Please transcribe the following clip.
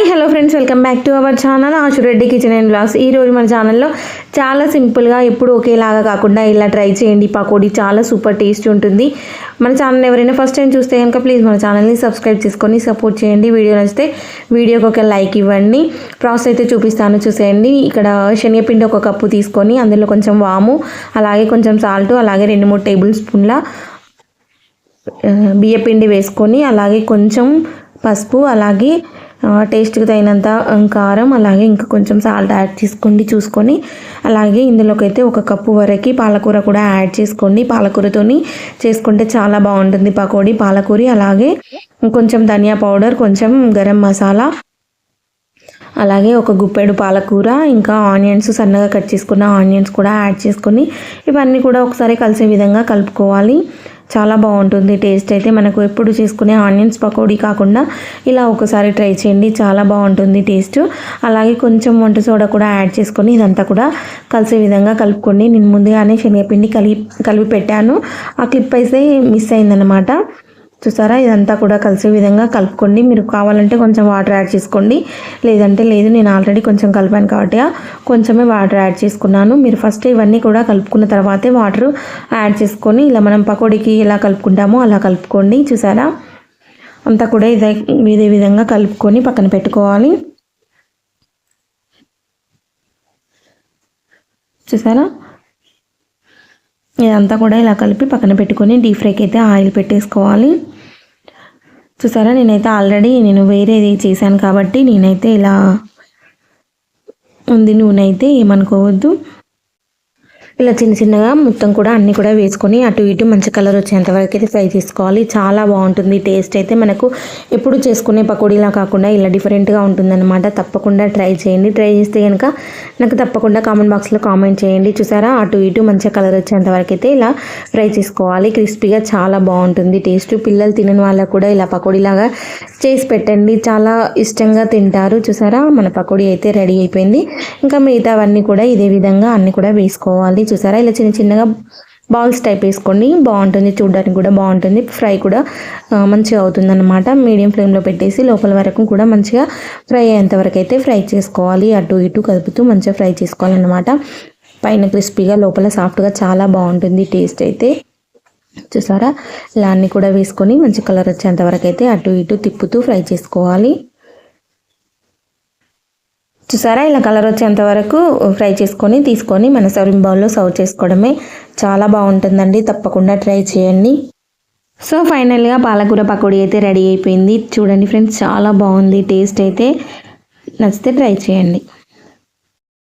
Hi hello friends welcome back to our channel Ashu Reddy kitchen and blogs ఈరోజు మన ఛానల్లో చాలా సింపుల్గా ఎప్పుడు ఒకేలాగా కాకుండా ఇలా ట్రై చేయండి. పకోడీ చాలా సూపర్ టేస్ట్ ఉంటుంది. మన ఛానల్ ఎవరైనా ఫస్ట్ టైం చూస్తే కనుక ప్లీజ్ మన ఛానల్ని సబ్స్క్రైబ్ చేసుకొని సపోర్ట్ చేయండి. వీడియో నచ్చితే వీడియోకి ఒక లైక్ ఇవ్వండి. ప్రాసెస్ అయితే చూపిస్తాను చూసేయండి. ఇక్కడ శనగపిండి ఒక కప్పు తీసుకొని అందులో కొంచెం వాము అలాగే కొంచెం సాల్ట్ అలాగే రెండు మూడు టేబుల్ స్పూన్ల బియ్యపిండి వేసుకొని అలాగే కొంచెం పసుపు అలాగే టేస్ట్కి తగినంత కారం అలాగే ఇంకా కొంచెం సాల్ట్ యాడ్ చేసుకోండి చూసుకొని అలాగే ఇందులోకైతే ఒక కప్పు వరకు పాలకూర కూడా యాడ్ చేసుకోండి పాలకూరతోని చేసుకుంటే చాలా బాగుంటుంది పకోడీ పాలకూరి అలాగే కొంచెం ధనియా పౌడర్ కొంచెం గరం మసాలా అలాగే ఒక గుప్పెడు పాలకూర ఇంకా ఆనియన్స్ సన్నగా కట్ చేసుకున్న ఆనియన్స్ కూడా యాడ్ చేసుకొని ఇవన్నీ కూడా ఒకసారి కలిసే విధంగా కలుపుకోవాలి. చాలా బాగుంటుంది. టేస్ట్ అయితే మనకు ఎప్పుడు చేసుకునే ఆనియన్స్ పకోడీ కాకుండా ఇలా ఒకసారి ట్రై చేయండి. చాలా బాగుంటుంది టేస్ట్. అలాగే కొంచెం వంట సోడా కూడా యాడ్ చేసుకొని ఇదంతా కూడా కలిసే విధంగా కలుపుకోండి. నేను ముందుగానే శనగపిండి కలిపి కలిపి పెట్టాను. ఆ క్లిప్ అయితే మిస్ అయిందనమాట చూసారా? ఇదంతా కూడా కలిసే విధంగా కలుపుకోండి. మీరు కావాలంటే కొంచెం వాటర్ యాడ్ చేసుకోండి. లేదంటే లేదు నేను ఆల్రెడీ కొంచెం కలిపాను కాబట్టి కొంచెమే వాటర్ యాడ్ చేసుకున్నాను. మీరు ఫస్ట్ ఇవన్నీ కూడా కలుపుకున్న తర్వాతే వాటర్ యాడ్ చేసుకొని ఇలా మనం పకోడీకి ఎలా కలుపుకుంటామో అలా కలుపుకోండి. చూసారా? అంతా కూడా ఇదే ఇదే విధంగా కలుపుకొని పక్కన పెట్టుకోవాలి. చూసారా? ఇదంతా కూడా ఇలా కలిపి పక్కన పెట్టుకొని డీప్ ఫ్రైకి అయితే ఆయిల్ పెట్టేసుకోవాలి. చూసారా? నేనైతే ఆల్రెడీ నేను వేరేది చేశాను కాబట్టి నేనైతే ఇలా ఉంది. నూనె అయితే ఏమనుకోవద్దు. ఇలా చిన్న చిన్నగా మొత్తం కూడా అన్నీ కూడా వేసుకొని అటు ఇటు మంచి కలర్ వచ్చేంత వరకు అయితే ఫ్రై చేసుకోవాలి. చాలా బాగుంటుంది. టేస్ట్ అయితే మనకు ఎప్పుడు చేసుకునే పకోడీలా కాకుండా ఇలా డిఫరెంట్గా ఉంటుందన్నమాట. తప్పకుండా ట్రై చేయండి. ట్రై చేస్తే కనుక నాకు తప్పకుండా కామెంట్ బాక్స్లో కామెంట్ చేయండి. చూసారా? అటు ఇటు మంచిగా కలర్ వచ్చేంత వరకు అయితే ఇలా ఫ్రై చేసుకోవాలి. క్రిస్పీగా చాలా బాగుంటుంది. టేస్ట్ పిల్లలు తినని వాళ్ళకు కూడా ఇలా పకోడీలాగా చేసి పెట్టండి. చాలా ఇష్టంగా తింటారు. చూసారా? మన పకోడీ అయితే రెడీ అయిపోయింది. ఇంకా మిగతావన్నీ కూడా ఇదే విధంగా అన్నీ కూడా వేసుకోవాలి. చూసారా? ఇలా చిన్న చిన్నగా బాల్స్ టైప్ వేసుకోండి. బాగుంటుంది. చూడడానికి కూడా బాగుంటుంది. ఫ్రై కూడా మంచిగా అవుతుంది అనమాట మీడియం ఫ్లేమ్లో పెట్టేసి లోపల వరకు కూడా మంచిగా ఫ్రై అయ్యేంత వరకు అయితే ఫ్రై చేసుకోవాలి. అటు ఇటు కలుపుతూ మంచిగా ఫ్రై చేసుకోవాలన్నమాట. పైన క్రిస్పీగా లోపల సాఫ్ట్గా చాలా బాగుంటుంది టేస్ట్ అయితే. చూసారా? ఇలా అన్నీ కూడా వేసుకొని మంచి కలర్ వచ్చేంత వరకు అయితే అటు ఇటు తిప్పుతూ ఫ్రై చేసుకోవాలి. చూసారా? ఇలా కలర్ వచ్చేంత వరకు ఫ్రై చేసుకొని తీసుకొని మన సర్వింగ్ బౌల్లో సర్వ్ చేసుకోవడమే చాలా బాగుంటుందండి. తప్పకుండా ట్రై చేయండి. సో ఫైనల్గా పాలకూర పకోడీ అయితే రెడీ అయిపోయింది. చూడండి ఫ్రెండ్స్ చాలా బాగుంది. టేస్ట్ అయితే నచ్చితే ట్రై చేయండి.